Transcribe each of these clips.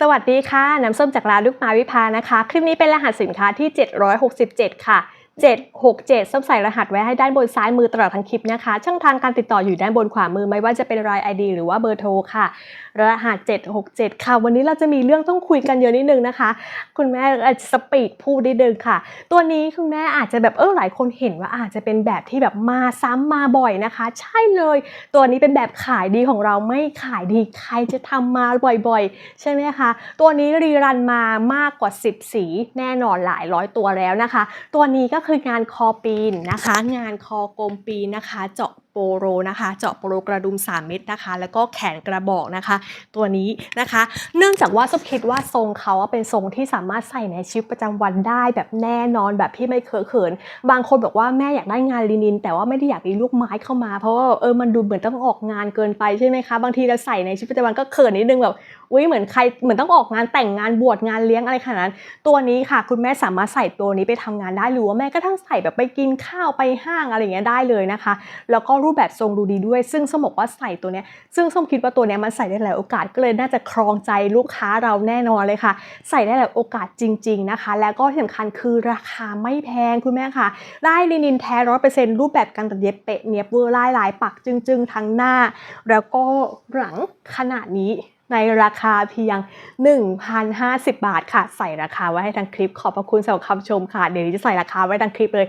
สวัสดีค่ะ น้ำส้มจากร้านลูกไม้วิภานะคะ คลิปนี้เป็นรหัสสินค้าที่ 767 ค่ะ 767ส้มใส่รหัสไว้ให้ด้านบนซ้ายมือตลอดทั้งคลิปนะคะ ช่องทางการติดต่ออยู่ด้านบนขวามือไม่ว่าจะเป็นราย ID หรือว่าเบอร์โทรค่ะ รหัส 767 ค่ะ วันนี้เราจะมีเรื่องต้องคุยกันเยอะนิดนึงนะคะ คุณแม่อาจจะสปีดพูดนิดนึงค่ะ ตัวนี้คุณแม่อาจจะแบบเออหลายคนเห็นว่าอาจจะเป็นแบบที่แบบมาซ้ำมาบ่อยนะคะ ใช่เลย ตัวนี้เป็นแบบขายดีของเราไม่ขายดีใครจะทำมาบ่อยๆ ใช่ไหมคะตัวนี้รีรันมามากกว่า 10 สีแน่นอนหลายร้อยตัวแล้วนะคะ ตัวนี้ก็คืองานคอปีนนะคะ งานคอกลมปีนนะคะ เจาะโปโรนะคะ เจาะโปโรกระดุม 3 เม็ดนะคะ แล้วก็แขนกระบอกนะคะ ตัวนี้นะคะ เนื่องจากว่าส้มคิดว่าทรงเขาเป็นทรงที่สามารถใส่ในชีวิตประจำวันได้ แบบแน่นอนแบบที่ไม่เคอะเขิน บางคนบอกว่าแม่อยากได้งานลินิน แต่ว่าไม่ได้อยากมีลูกไม้เข้ามา เพราะว่าเออมันดูเหมือนต้องออกงานเกินไปใช่ไหมคะ บางทีเราใส่ในชีวิตประจำวันก็เขินนิดนึงแบบอุ้ยเหมือนใครเหมือนต้องออกงานแต่งงานบวชงานเลี้ยงอะไรขนาดนั้นตัวนี้ค่ะ คุณแม่สามารถใส่ตัวนี้ไปทำงานได้หรือว่าแม่ก็ทั้งใส่แบบไปกินข้าวไปห้างอะไรอย่างเงี้ยได้เลยนะคะ แล้วก็รูปแบบทรงดูดีด้วย ซึ่งส้มบอกว่าใส่ตัวเนี้ยซึ่งส้มคิดว่าตัวเนี้ยมันใส่ได้หลายโอกาสก็เลยน่าจะครองใจลูกค้าเราแน่นอนเลยค่ะ ใส่ได้หลายโอกาสจริง ๆนะคะ แล้วก็ที่สำคัญคือราคาไม่แพงคุณแม่ค่ะ ได้ลินินแท้ร้อยเปอร์เซ็นต์รูปแบบการตัดเย็บเป๊ะเนียบเวอร์ลายลายปักจึงๆ ทั้งหน้า แล้วก็หลังขนาดนี้ ในราคาเพียง 1,050 บาทค่ะ ใส่ราคาไว้ให้ทางคลิป ขอบพระคุณสำหรับคำชมค่ะ เดี๋ยวจะใส่ราคาไว้ทางคลิปเลย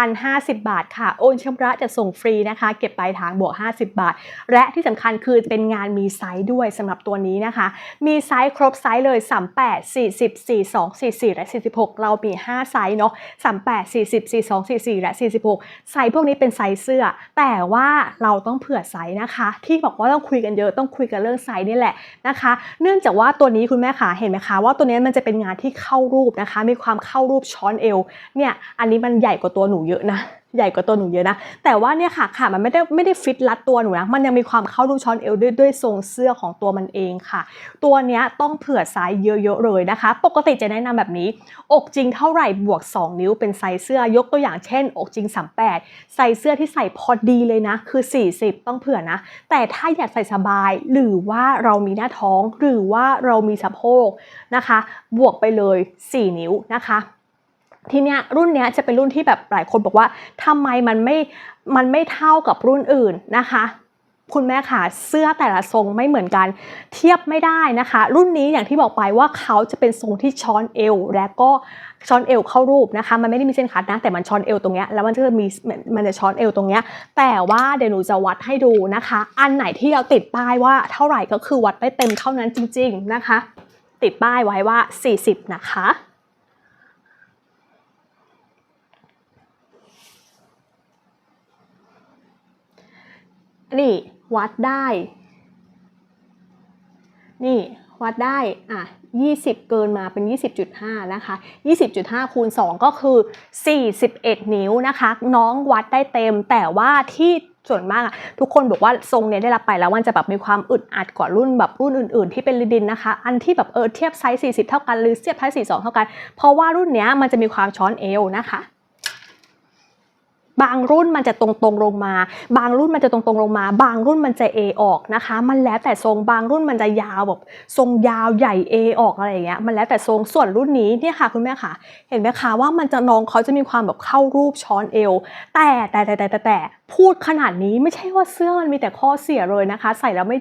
1,050 บาทค่ะ โอนชำระจะส่งฟรีนะคะ เก็บปลายทางบวก 50 บาท และที่สำคัญคือเป็นงานมีไซส์ด้วยสำหรับตัวนี้นะคะ มีไซส์ครบไซส์เลย 38 40 42 44 และ 46 เรามี 5 ไซส์เนาะ38 40 42 44 และ 46 ไซส์พวกนี้เป็นไซส์เสื้อ แต่ว่าเราต้องเผื่อไซส์นะคะ ที่บอกว่าต้องคุยกันเยอะต้องคุยกันเรื่องไซส์นี่แหละนะคะ เนื่องจากว่าตัวนี้คุณแม่ขาเห็นไหมคะว่าตัวนี้มันจะเป็นงานที่เข้ารูปนะคะ มีความเข้ารูปช้อนเอวเนี่ยอันนี้มันใหญ่กว่าตัวหนูเยอะนะใหญ่กว่าตัวหนูเยอะนะ แต่ว่าเนี่ยค่ะค่ะมันไม่ได้ไม่ได้ฟิตรัดตัวหนูนะ มันยังมีความเข้ารูช้อนเอวด้วยด้วยทรงเสื้อของตัวมันเองค่ะ ตัวเนี้ยต้องเผื่อไซส์เยอะๆเลยนะคะ ปกติจะแนะนำแบบนี้ อกจริงเท่าไหร่บวก 2 นิ้วเป็นไซส์เสื้อยกตัวอย่างเช่น อกจริง 38ไซส์เสื้อที่ใส่พอดีเลยนะ คือ 40 ต้องเผื่อนะ แต่ถ้าอยากใส่สบาย หรือว่าเรามีหน้าท้อง หรือว่าเรามีสะโพกนะคะ บวกไปเลย 4 นิ้วนะคะ ทีเนี้ยรุ่นเนี้ยจะเป็นรุ่นที่แบบหลายคนบอกว่าทำไมมันไม่มันไม่เท่ากับรุ่นอื่นนะคะคุณแม่ค่ะเสื้อแต่ละทรงไม่เหมือนกัน เทียบไม่ได้นะคะ รุ่นนี้อย่างที่บอกไปว่าเขาจะเป็นทรงที่ช้อนเอว และก็ช้อนเอวเข้ารูปนะคะ มันไม่ได้มีเส้นคัดนะแต่มันช้อนเอวตรงเนี้ยแล้วมันจะมีมันจะช้อนเอวตรงเนี้ยแต่ว่าเดี๋ยวหนูจะวัดให้ดูนะคะ อันไหนที่เราติดป้ายว่าเท่าไหร่ก็คือวัดได้เต็มเท่านั้นจริง ๆนะคะ ติดป้ายไว้ว่า 40 นะคะ นี่วัดได้ นี่วัดได้อะ20 เกินมาเป็น 20.5 นะคะ 20.5 คูณ 2 ก็คือ 41 นิ้วนะคะ น้องวัดได้เต็ม แต่ว่าที่ส่วนมากอะทุกคนบอกว่าทรงเนี้ยได้รับไปแล้วมันจะแบบมีความอึดอัดกว่ารุ่นแบบรุ่นอื่น ๆ ที่เป็นลิดินนะคะ อันที่แบบเออเทียบไซส์ 40 เท่ากันหรือเทียบไซส์ 42 เท่ากัน เพราะว่ารุ่นเนี้ยมันจะมีความช้อนเอวนะคะ บางรุ่นมันจะตรงๆลงมา บางรุ่นมันจะตรงๆลงมา บางรุ่นมันจะ A อออกนะคะ มันแล้วแต่ทรงบางรุ่นมันจะยาวแบบทรงยาวใหญ่ A ออกอะไรอย่างเงี้ยมันแล้วแต่ทรงส่วนรุ่นนี้เนี่ยค่ะคุณแม่ค่ะ เห็นไหมคะว่ามันจะน้องเขาจะมีความแบบเข้ารูปช้อนเอว แต่แต่แต่แต่แต่แต่พูดขนาดนี้ไม่ใช่ว่าเสื้อมันมีแต่ข้อเสียเลยนะคะ ใส่แล้วไม่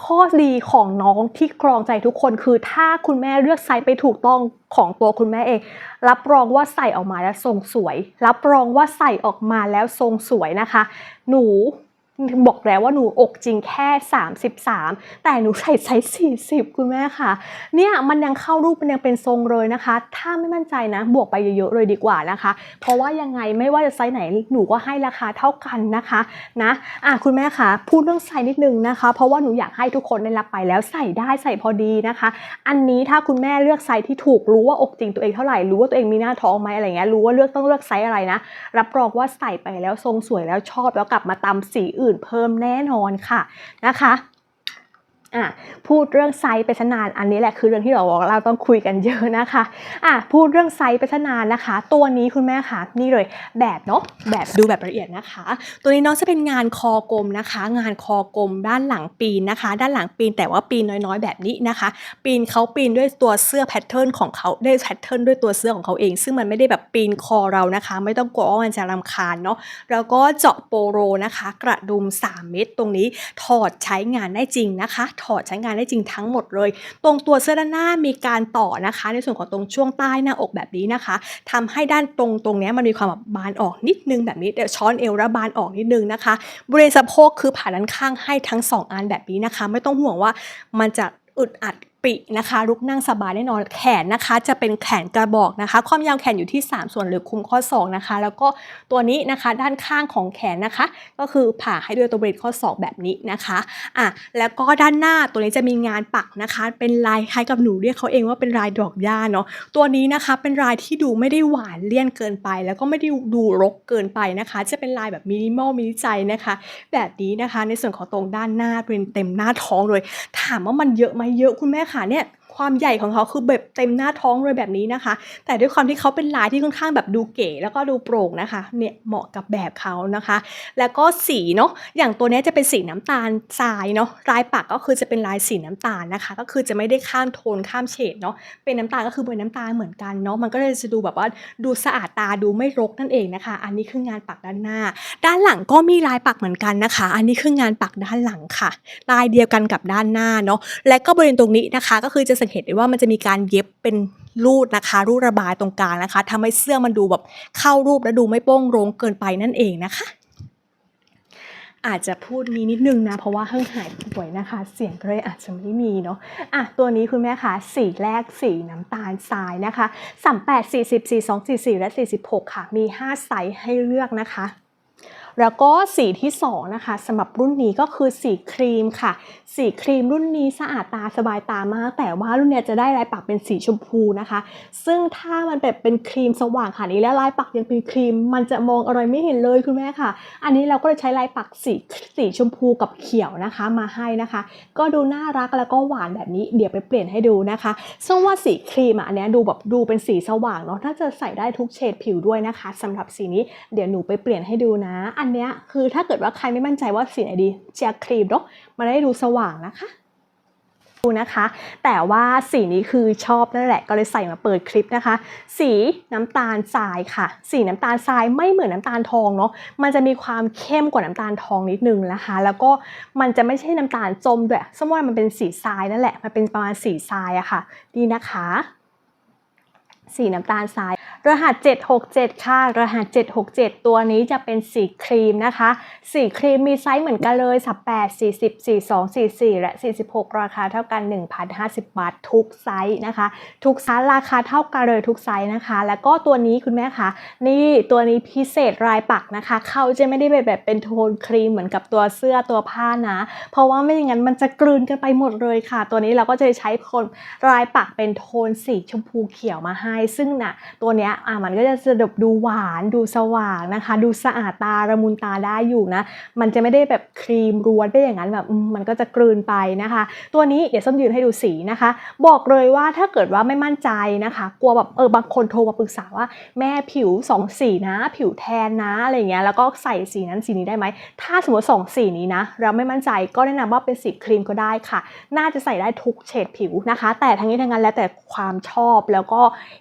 ข้อดีของน้องที่ครองใจทุกคนคือถ้าคุณแม่เลือกไซส์ไปถูกต้องของตัวคุณแม่เอง รับรองว่าใส่ออกมาแล้วทรงสวย รับรองว่าใส่ออกมาแล้วทรงสวยนะคะ หนู บอกแล้วว่าหนูอกจริงแค่ 33 แต่หนูใส่ไซส์40 คุณแม่ค่ะ เนี่ยมันยังเข้ารูปมันยังเป็นทรงเลยนะคะ ถ้าไม่มั่นใจนะ บวกไปเยอะๆเลยดีกว่านะคะ เพราะว่ายังไงไม่ว่าจะไซส์ไหนหนูก็ให้ราคาเท่ากันนะคะนะอะคุณแม่ค่ะพูดเรื่องไซส์นิดนึงนะคะ เพราะว่าหนูอยากให้ทุกคนได้รับไปแล้วใส่ได้ใส่พอดีนะคะ อันนี้ถ้าคุณแม่เลือกไซส์ที่ถูกรู้ว่าอกจริงตัวเองเท่าไหร่รู้ว่าตัวเองมีหน้าท้องไหมอะไรเงี้ยรู้ว่าเลือกต้องเลือกไซส์อะไรนะรับรองว่าใส่ไปแล้วทรงสวยแล้วชอบแล้วกลับมาตำสีอื่นเพิ่มแน่นอนค่ะนะคะ อะพูดเรื่องไซส์ไปซะนานอันนี้แหละคือเรื่องที่เราบอกเราต้องคุยกันเยอะนะคะอะพูดเรื่องไซส์ไปซะนานนะคะ ตัวนี้คุณแม่คะนี่เลยแบบเนาะแบบดูแบบละเอียดนะคะ ตัวนี้น้องจะเป็นงานคอกลมนะคะ งานคอกลมด้านหลังปีนนะคะ ด้านหลังปีนแต่ว่าปีนน้อยๆ แบบนี้นะคะ ปีนเขาปีนด้วยตัวเสื้อแพทเทิร์นของเขาได้แพทเทิร์นด้วยตัวเสื้อของเขาเอง ซึ่งมันไม่ได้แบบปีนคอเรานะคะ ไม่ต้องกลัวว่ามันจะรำคาญเนาะแล้วก็เจาะโปโรนะคะ กระดุม 3 เม็ดตรงนี้ถอดใช้งานได้จริงนะคะถอดใช้งานได้จริงทั้งหมดเลย ตรงตัวเสื้อด้านหน้ามีการต่อนะคะ ในส่วนของตรงช่วงใต้หน้าอกแบบนี้นะคะทำให้ด้านตรงตรงนี้มันมีความแบบบานออกนิดนึงแบบนี้เดี๋ยวช้อนเอวแล้วบานออกนิดนึงนะคะบริเวณสะโพกคือผ่าด้านข้างให้ทั้ง 2 อันแบบนี้นะคะ ไม่ต้องห่วงว่ามันจะอึดอัด ปินะคะลุกนั่งสบายแน่นอนแขนนะคะ จะเป็นแขนกระบอกนะคะ ความยาวแขนอยู่ที่ 3 ส่วนหรือคุมข้อศอกนะคะ แล้วก็ตัวนี้นะคะด้านข้างของแขนนะคะ ก็คือผ่าให้ด้วยตัวบริเวณข้อศอกแบบนี้นะคะอะแล้วก็ด้านหน้าตัวนี้จะมีงานปักนะคะ เป็นลายคล้ายกับหนูเรียกเขาเองว่าเป็นลายดอกหญ้าเนาะตัวนี้นะคะเป็นลายที่ดูไม่ได้หวานเลี่ยนเกินไป แล้วก็ไม่ได้ดูรกเกินไปนะคะ จะเป็นลายแบบมินิมอลมินิใจนะคะ แบบนี้นะคะในส่วนของตรงด้านหน้าเป็นเต็มหน้าท้องเลย ถามว่ามันเยอะไหมเยอะคุณแม่ค่ะเนี่ย ความใหญ่ของเขาคือแบบเต็มหน้าท้องเลยแบบนี้นะคะ แต่ด้วยความที่เขาเป็นลายที่ค่อนข้างแบบดูเก๋แล้วก็ดูโปร่งนะคะ เนี่ยเหมาะกับแบบเขานะคะ แล้วก็สีเนาะ อย่างตัวนี้จะเป็นสีน้ำตาลทรายเนาะ ลายปักก็คือจะเป็นลายสีน้ำตาลนะคะ ก็คือจะไม่ได้ข้ามโทนข้ามเฉดเนาะ เป็นน้ำตาลก็คือเป็นน้ำตาลเหมือนกันเนาะ มันก็เลยจะดูแบบว่าดูสะอาดตาดูไม่รกนั่นเองนะคะ อันนี้คืองานปักด้านหน้า ด้านหลังก็มีลายปักเหมือนกันนะคะ อันนี้คืองานปักด้านหลังค่ะ ลายเดียวกันกับด้านหน้าเนาะ และก็บริเวณตรงนี้นะคะ ก็คือจะสังเกตได้ว่ามันจะมีการเย็บเป็นรูดนะคะ รูดระบายตรงกลางนะคะทำให้เสื้อมันดูแบบเข้ารูปและดูไม่โป้งโรงเกินไปนั่นเองนะคะ อาจจะพูดนี้นิดนึงนะ เพราะว่าเพิ่งหายป่วยนะคะ เสียงก็เลยอาจจะไม่มีเนาะอะตัวนี้คุณแม่คะสีแรกสีน้ำตาลทรายนะคะ38 40 42 44และ46ค่ะ มี5ไซส์ให้เลือกนะคะ แล้วก็สีที่ 2 นะคะสำหรับรุ่นนี้ก็คือสีครีมค่ะ สีครีมรุ่นนี้สะอาดตาสบายตามาก แต่ว่ารุ่นนี้จะได้ลายปักเป็นสีชมพูนะคะ ซึ่งถ้ามันแบบเป็นครีมสว่างค่ะนี้แล้วลายปักยังเป็นครีม มันจะมองอะไรไม่เห็นเลยคุณแม่ค่ะ อันนี้เราก็เลยใช้ลายปักสีสีชมพูกับเขียวนะคะมาให้นะคะ ก็ดูน่ารักแล้วก็หวานแบบนี้เดี๋ยวไปเปลี่ยนให้ดูนะคะซึ่งว่าสีครีมอันนี้ดูแบบดูเป็นสีสว่างเนาะน่าจะใส่ได้ทุกเฉดผิวด้วยนะคะสำหรับสีนี้เดี๋ยวหนูไปเปลี่ยนให้ดูนะอันเนี้ยคือถ้าเกิดว่าใครไม่มั่นใจว่าสีไหนดีเชียครีมเนาะมันได้ดูสว่างนะคะดูนะคะ แต่ว่าสีนี้คือชอบนั่นแหละก็เลยใส่มาเปิดคลิปนะคะ สีน้ำตาลทรายค่ะ สีน้ำตาลทรายไม่เหมือนน้ำตาลทองเนาะมันจะมีความเข้มกว่าน้ำตาลทองนิดนึงนะคะ แล้วก็มันจะไม่ใช่น้ำตาลจมด้วยสมมติว่ามันเป็นสีทรายนั่นแหละมันเป็นประมาณสีทรายอะค่ะดีนะคะ สีน้ำตาลทราย รหัส 767 ค่ะ รหัส 767 ตัวนี้จะเป็นสีครีมนะคะ สีครีมมีไซส์เหมือนกันเลย 38 40 42 44 และ 46 ราคาเท่ากัน 1,050 บาททุกไซส์นะคะ ทุกไซส์ราคาเท่ากันเลยทุกไซส์นะคะ แล้วก็ตัวนี้คุณแม่คะนี่ตัวนี้พิเศษรายปักนะคะ เขาจะไม่ได้เป็นแบบเป็นโทนครีมเหมือนกับตัวเสื้อตัวผ้านะ เพราะว่าไม่อย่างนั้นมันจะกลืนกันไปหมดเลยค่ะ ตัวนี้เราก็จะใช้โทนรายปักเป็นโทนสีชมพูเขียวมาให้ ซึ่งนะตัวเนี้ยอะมันก็จะสะดบดูหวานดูสว่างนะคะ ดูสะอาดตาระมุนตาได้อยู่นะ มันจะไม่ได้แบบครีมร้วนไปอย่างนั้นแบบมันก็จะกลืนไปนะคะ ตัวนี้เดี๋ยวส้มยืนให้ดูสีนะคะ บอกเลยว่าถ้าเกิดว่าไม่มั่นใจนะคะ กลัวแบบเออบางคนโทรมาปรึกษาว่าแม่ผิวสองสีนะ ผิวแทนนะอะไรเงี้ยแล้วก็ใส่สีนั้นสีนี้ได้ไหมถ้าสมมติสองสีนี้นะเราไม่มั่นใจก็แนะนำว่าเป็นสีครีมก็ได้ค่ะ น่าจะใส่ได้ทุกเฉดผิวนะคะ แต่ทั้งนี้ทั้งนั้นแล้วแต่ความชอบแล้วก็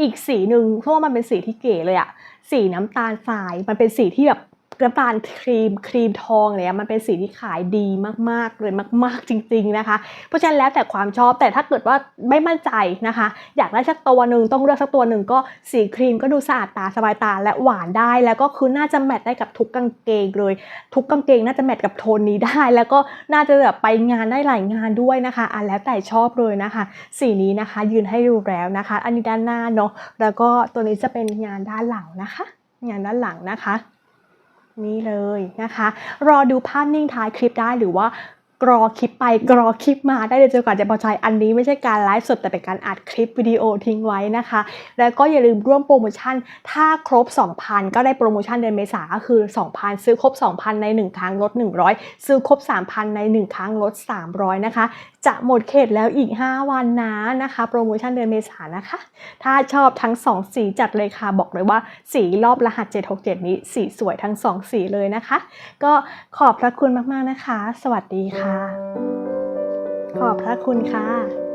อีกสีหนึ่งเพราะว่ามันเป็นสีที่เก๋เลยอะสีน้ำตาลทรายมันเป็นสีที่แบบ น้ำตาลครีมครีมทองเนี่ยมันเป็นสีที่ขายดีมากๆเลยมาก ๆจริง ๆนะคะ เพราะฉะนั้นแล้วแต่ความชอบแต่ถ้าเกิดว่าไม่มั่นใจนะคะ อยากได้สักตัวหนึ่งต้องเลือกสักตัวหนึ่งก็สีครีมก็ดูสะอาดตาสบายตาและหวานได้ แล้วก็คือน่าจะแมทได้กับทุกกางเกงเลย ทุกกางเกงน่าจะแมทกับโทนนี้ได้ แล้วก็น่าจะแบบไปงานได้หลายงานด้วยนะคะอะแล้วแต่ชอบเลยนะคะ สีนี้นะคะ ยืนให้ดูแล้วนะคะ อันนี้ด้านหน้าเนาะแล้วก็ตัวนี้จะเป็นงานด้านหลังนะคะ งานด้านหลังนะคะ นี่เลยนะคะ รอดูภาพนิ่งท้ายคลิปได้หรือว่ากรอคลิปไปกรอคลิปมาได้เลยจนกว่าจะพอใจอันนี้ไม่ใช่การไลฟ์สดแต่เป็นการอัดคลิปวิดีโอทิ้งไว้นะคะ แล้วก็อย่าลืมร่วมโปรโมชั่น ถ้าครบ 2,000 ก็ได้โปรโมชั่นเดือนเมษาก็คือ 2,000 ซื้อครบ 2,000 ใน 1 ครั้งลด 100 ซื้อครบ 3,000 ใน 1 ครั้งลด 300 นะคะ จะหมดเขตแล้วอีก 5 วันนะนะคะ โปรโมชั่นเดือนเมษานะคะ ถ้าชอบทั้ง 2 สีจัดเลยค่ะ บอกเลยว่าสีรอบรหัส 767 นี้สีสวยทั้ง 2 สีเลยนะคะ ก็ขอบพระคุณมาก ๆ นะคะ สวัสดีค่ะ ขอบพระคุณค่ะ